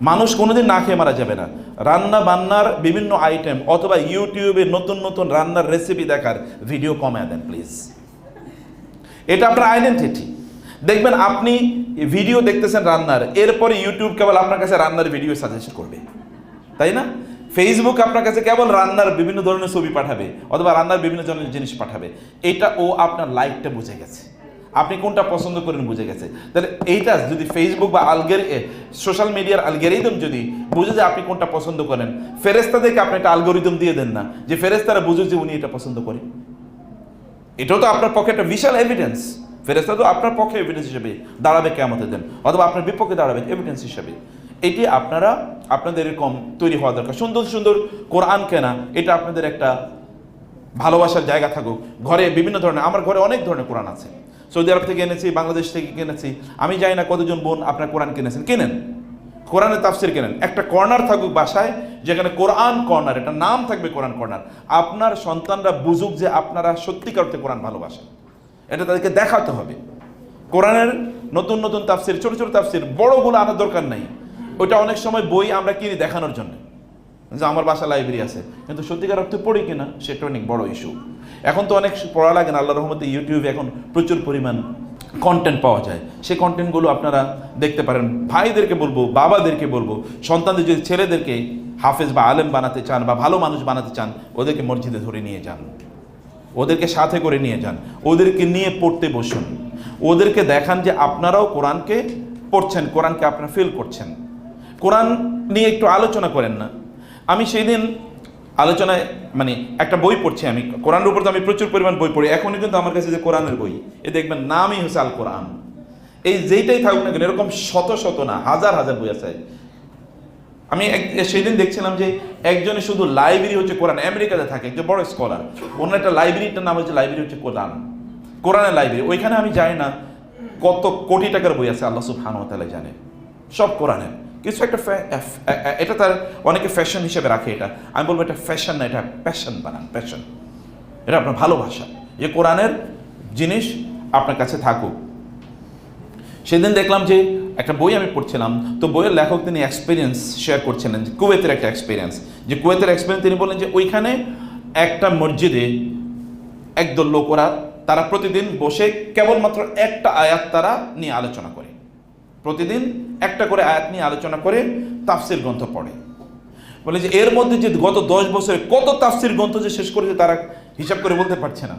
মানুষ কোনোদিন না খেয়ে মারা যাবে না। রান্না বান্নার বিভিন্ন আইটেম অথবা ইউটিউবে নতুন নতুন রান্নার রেসিপি দেখার ভিডিও কমায় দেন প্লিজ এটা আপনার আইডেন্টিটি দেখবেন আপনি ভিডিও দেখতেছেন রান্নার, এরপরে ইউটিউব কেবল আপনার কাছে রান্নার ভিডিও সাজেস্ট করবে। তাই না? ফেসবুক আপনার কাছে কেবল রান্নার বিভিন্ন ধরনের ছবি পাঠাবে অথবা রান্নার বিভিন্ন ধরনের জিনিস পাঠাবে। এটা ও আপনার লাইকটা বুঝে গেছে। আপনি কোনটা পছন্দ করেন বুঝে গেছে। তাহলে এইটা যদি ফেসবুক বা আলগের সোশ্যাল মিডিয়ার আলগেরিদম যদি বুঝে যে আপনি কোনটা পছন্দ করেন ফেরেস্তাদেরকে আপনি একটা আলগোরিদম দিয়ে দেন না, যে ফেরেস্তারা বুঝে যে উনি এটা পছন্দ করেন এটাও তো আপনার পক্ষে একটা বিশাল এভিডেন্স ফেরেস্তা তো আপনার পক্ষে এভিডেন্স হিসেবে দাঁড়াবে কেমতে দেন, অথবা আপনার বিপক্ষে দাঁড়াবে এভিডেন্স হিসেবে। এটি আপনারা, আপনাদের এরকম তৈরি হওয়া দরকার। সুন্দর সুন্দর কোরআন কেনা, এটা আপনাদের একটা ভালোবাসার জায়গা থাকুক। ঘরে বিভিন্ন ধরনের, আমার ঘরে অনেক ধরনের কোরআন আছে। সৌদি আরব থেকে এনেছি, বাংলাদেশ থেকে কিনেছি। আমি জানি না কতজন বোন আপনার কোরআন কিনেছেন। কিনেন। কোরআনের তাফসির কেনেন। একটা কর্নার থাকুক বাসায়, যেখানে কোরআন কর্নার, এটা নাম থাকবে কোরআন কর্নার। আপনার সন্তানরা বুঝুক যে আপনারা সত্যিকার অর্থে কোরআন ভালোবাসেন। এটা তাদেরকে দেখাতে হবে। কোরআনের নতুন নতুন তাফসির, ছোট ছোট তাফসির, বড়গুলো আনার দরকার নাই। ওইটা অনেক সময় বই আমরা কিনি দেখানোর জন্য। যে আমার বাসা লাইব্রেরি আছে। কিন্তু সত্যিকার অর্থে পড়ি কিনা সেটা অনেক বড় ইস্যু এখন তো অনেক পড়া লাগে না আল্লাহ রহমতে ইউটিউবে এখন প্রচুর পরিমাণ কন্টেন্ট পাওয়া যায়। সেই কন্টেন্টগুলো আপনারা দেখতে পারেন। ভাইদেরকে বলব, বাবাদেরকে বলব, সন্তানদের যদি ছেলেদেরকে হাফেজ বা আলেম বানাতে চান বা ভালো মানুষ বানাতে চান, ওদেরকে মসজিদে ধরে নিয়ে যান। ওদেরকে সাথে করে নিয়ে যান। ওদেরকে নিয়ে পড়তে বসুন। ওদেরকে দেখান যে আপনারাও কোরআনকে পড়ছেন, কোরআনকে আপনারা ফিল করছেন। কোরআন নিয়ে একটু আলোচনা করেন না। আমি সেই দিন আলোচনায় মানে একটা বই পড়ছি আমি। কোরআনের উপর তো আমি প্রচুর পরিমাণ বই পড়ি। এখনই কিন্তু আমার কাছে যে কোরআনের বই, এ দেখবেন নামই হচ্ছে আল কোরআন এই যেইটাই থাকুক না কেন, এরকম শত শত না, হাজার হাজার বই আছে। আমি এক- সেদিন দেখছিলাম যে একজনে শুধু লাইব্রেরি হচ্ছে কোরআন, আমেরিকাতে থাকে, একজন বড় স্কলার। অন্য একটা লাইব্রেরিটার নাম হচ্ছে লাইব্রেরি হচ্ছে কোরআন, কোরআনের লাইব্রেরি। ওইখানে আমি জানি না কত কোটি টাকার বই আছে, আল্লাহ সুবহানাহু ওয়া তাআলা জানে। সব কোরআনের। কিছু একটা এটা তার অনেকে ফ্যাশন হিসেবে রাখে এটা। আমি বলব এটা ফ্যাশন না, এটা প্যাশন বানান প্যাশন এটা আপনার ভালোবাসা। যে কোরআনের জিনিস আপনার কাছে থাকুক। সেদিন দেখলাম যে একটা বই আমি পড়ছিলাম, তো বইয়ের লেখক তিনি এক্সপিরিয়েন্স শেয়ার করছিলেন, যে কুয়েতের একটা এক্সপিরিয়েন্স যে কুয়েতের এক্সপিরিয়েন্স তিনি বললেন যে ওইখানে একটা মসজিদে একদল লোকরা তারা প্রতিদিন বসে কেবলমাত্র একটা আয়াত তারা নিয়ে আলোচনা করে। প্রতিদিন একটা করে আয়াত নিয়ে আলোচনা করে তাফসির গ্রন্থ পড়ে। বলে যে এর মধ্যে যে গত দশ বছরে কত তাফসির গ্রন্থ যে শেষ করেছে তারা হিসাব করে বলতে পারছে না।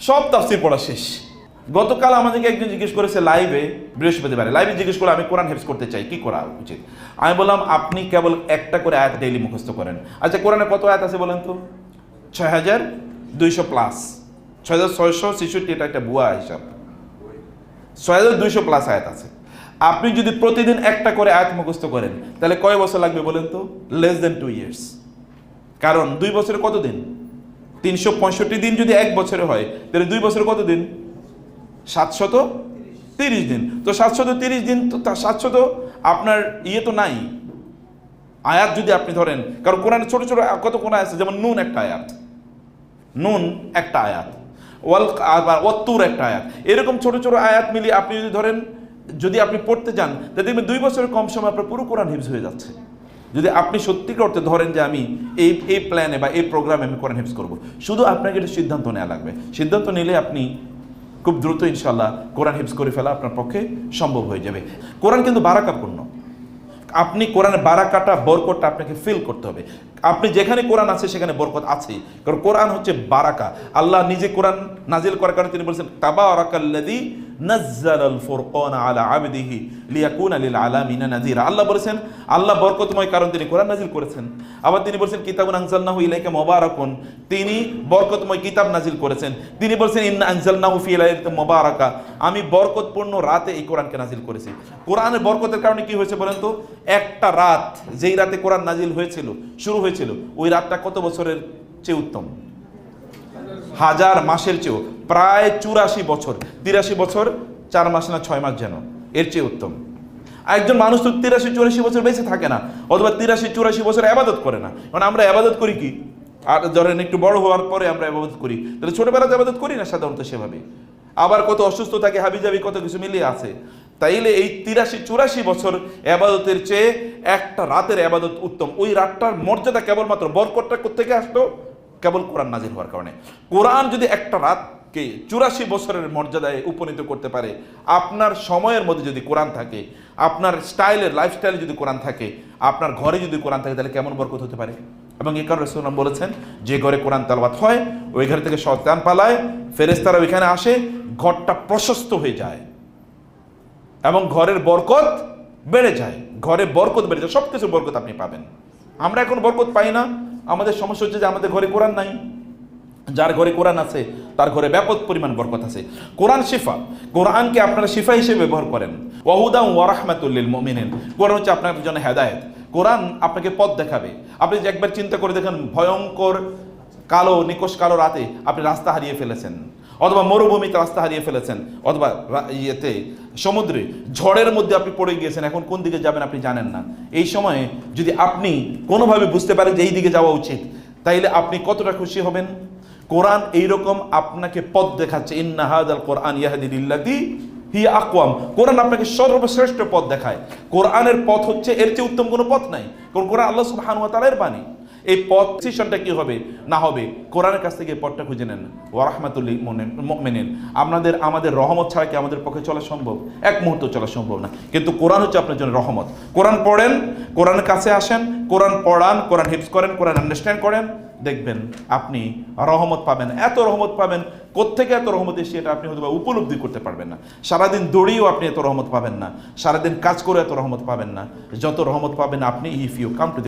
সব তাফসির পড়া শেষ। গতকাল আমাদেরকে একজন জিজ্ঞেস করেছে, লাইভে? বৃহস্পতিবারে। লাইভে জিজ্ঞেস করে আমি কোরআন হেফজ করতে চাই, কি করা উচিত? আমি বললাম, আপনি কেবল একটা করে আয়াত ডেইলি মুখস্থ করেন। আচ্ছা কোরআনে কত আয়াত আছে বলেন তো? ছয় হাজার দুইশো প্লাস। ছয় হাজার ছয়শো ছেষট্টি, এটা একটা ভুয়া হিসাব। ছয় হাজার দুইশো প্লাস আয়াত আছে। আপনি যদি প্রতিদিন একটা করে আয়াত মুখস্থ করেন, তাহলে কয় বছর লাগবে বলেন তো? লেস দেন টু ইয়ার্স কারণ দুই বছরে কত দিন তিনশো পঁয়ষট্টি দিন যদি এক বছরে হয়, তাহলে দুই বছরে কত দিন সাতশত তিরিশ দিন। তো সাতশত তিরিশ দিন তো তা সাতশত আপনার ইয়ে তো নাই। আয়াত যদি আপনি ধরেন, কারণ কোরআনে ছোট ছোট কত কোন আছে? যেমন নুন একটা আয়াত। নুন একটা আয়াত। ওয়াল ওয়াত্তুর একটা আয়াত। এরকম ছোট ছোট আয়াত মিলিয়ে আপনি যদি ধরেন যদি আপনি পড়তে যান, তাহলে দেখবেন দুই বছরের কম সময় আপনার পুরো কোরআন হিফজ হয়ে যাচ্ছে। যদি আপনি সত্যি করতে ধরেন যে আমি এই এই প্ল্যানে বা এই প্রোগ্রামে আমি কোরআন হিফজ করব, শুধু আপনাকে একটা সিদ্ধান্ত নেওয়া লাগবে। সিদ্ধান্ত নিলে আপনি খুব দ্রুত ইনশাল্লাহ কোরআন হিফজ করে ফেলা আপনার পক্ষে সম্ভব হয়ে যাবে। কোরআন কিন্তু বারাকাপূর্ণ আপনি কোরআনের বারাকাটা, বরকতটা আপনাকে ফিল করতে হবে। আপনি যেখানে কোরআন আছে, সেখানে বরকত আছেই। কারণ কোরআন হচ্ছে বারাকা। আল্লাহ নিজে কোরআন নাজিল করার কারণে তিনি বলছেন তাবারাকাল্লাযী নাজ্জালাল ফুরকানা আলা আল্লাহ বলেছেন, আল্লাহ বরকতময় কারণ তিনি নাজিল করেছেন। আবার তিনি তিনি বরকতময় কিতাব নাজিল করেছেন। তিনি আমি বরকতপূর্ণ রাতে এই কোরআনকে নাজিল করেছি। কোরআনের বরকতের কারণে কি হয়েছে বলেন তো? একটা রাত যেই রাতে কোরআন নাজিল হয়েছিল, শুরু হয়েছিল, ওই রাতটা কত বছরের চেয়ে উত্তম? হাজার মাসের চেয়েও প্রায় চুরাশি বছর, তিরাশি বছর, চার মাস না ছয় মাস যেন, এর চেয়ে উত্তম। একজন মানুষ তো তিরাশি, চুরাশি বছর বেঁচে থাকে না, অথবা তিরাশি, চুরাশি বছর আবাদত করে না। কারণ আমরা আবাদত করি কি? আর ধরেন একটু বড় হওয়ার পরে আমরা আবাদত করি। তাহলে ছোটবেলাতে আবাদত করি না সাধারণত সেভাবে? আবার কত অসুস্থ থাকে, হাবিজাবি কত কিছু মিলিয়ে আছে। তাইলে এই তিরাশি, চুরাশি বছর আবাদতের চেয়ে একটা রাতের আবাদত উত্তম। ওই রাতটার মর্যাদা কেবলমাত্র বরকটটা কোথেকে আসলো কেবল কোরআন নাজির হওয়ার কারণে। কোরআন যদি একটা রাতকে চুরাশি বছরের মর্যাদায় উপনীত করতে পারে, আপনার সময়ের মধ্যে যদি কোরআন থাকে, আপনার স্টাইলের লাইফস্টাইলে যদি কোরআন থাকে, আপনার ঘরে যদি কোরআন থাকে, তাহলে কেমন বরকত হতে পারে? এবং এই কারণে রসুলাম বলেছেন, যে ঘরে কোরআন তালবাত হয়, ওই ঘর থেকে শয়তান পালায় ফেরেস্তারা ওইখানে আসে, ঘরটা প্রশস্ত হয়ে যায় এবং ঘরের বরকত বেড়ে যায়। ঘরে বরকত বেড়ে যায় সব কিছু বরকত আপনি পাবেন। আমরা এখন বরকত পাই না আমাদের সমস্যা হচ্ছে যে আমাদের ঘরে কোরআন নাই। যার ঘরে কোরআন আছে, তার ঘরে ব্যাপক পরিমাণ বরকত আছে। কোরআন শিফা, কোরআনকে আপনারা শিফা হিসেবে ব্যবহার করেন। ওয়াহুদাম ওয়ারাহমাতুল্লিল মুমিনিন। কোরআন হচ্ছে আপনার জন্য হেদায়েত। কোরআন আপনাকে পথ দেখাবে। আপনি একবার চিন্তা করে দেখেন, ভয়ঙ্কর কালো নিকোষ কালো রাতে আপনি রাস্তা হারিয়ে ফেলেছেন। অথবা মরুভূমিতে রাস্তা হারিয়ে ফেলেছেন, অথবা ইয়েতে, সমুদ্রে, ঝড়ের মধ্যে আপনি পড়ে গিয়েছেন, এখন কোন দিকে যাবেন আপনি জানেন না। এই সময়ে যদি আপনি কোনোভাবে বুঝতে পারেন যে এই দিকে যাওয়া উচিত, তাইলে আপনি কতটা খুশি হবেন? কোরআন এইরকম আপনাকে পথ দেখাচ্ছে, ইন্না হাদাল কোরআন ইয়াহাদিল্লাতি হি আকওয়াম। কোরআন আপনাকে সর্বশ্রেষ্ঠ পথ দেখায়। কোরআনের পথ হচ্ছে, এর চেয়ে উত্তম কোনো পথ নাই, কারণ কোরআন আল্লাহ সুবহানাহু ওয়া তাআলার বাণী। এই পথ ডিসিশনটা কি হবে? না হবে। কোরআনের কাছ থেকে পথটা খুঁজে নেন। ও রাহমাতুল্লিল মুমিনিন। আপনাদের আমাদের রহমত ছাড়া কি আমাদের পক্ষে চলা সম্ভব? এক মুহূর্ত চলা সম্ভব না। কিন্তু কোরআন হচ্ছে আপনার জন্য রহমত। কোরআন পড়েন কোরআনের কাছে আসেন, কোরআন পড়ান, কোরআন হিপস করেন, কোরআন আন্ডারস্ট্যান্ড করেন, দেখবেন আপনি রহমত পাবেন। এত রহমত পাবেন, কোত্থেকে এত রহমত এসে এটা আপনি হয়তো উপলব্ধি করতে পারবেন না। সারাদিন দৌড়িয়েও আপনি এত রহমত পাবেন না। সারাদিন কাজ করে এত রহমত পাবেন না। যত রহমত পাবেন আপনি ইফ ইউ কাম টু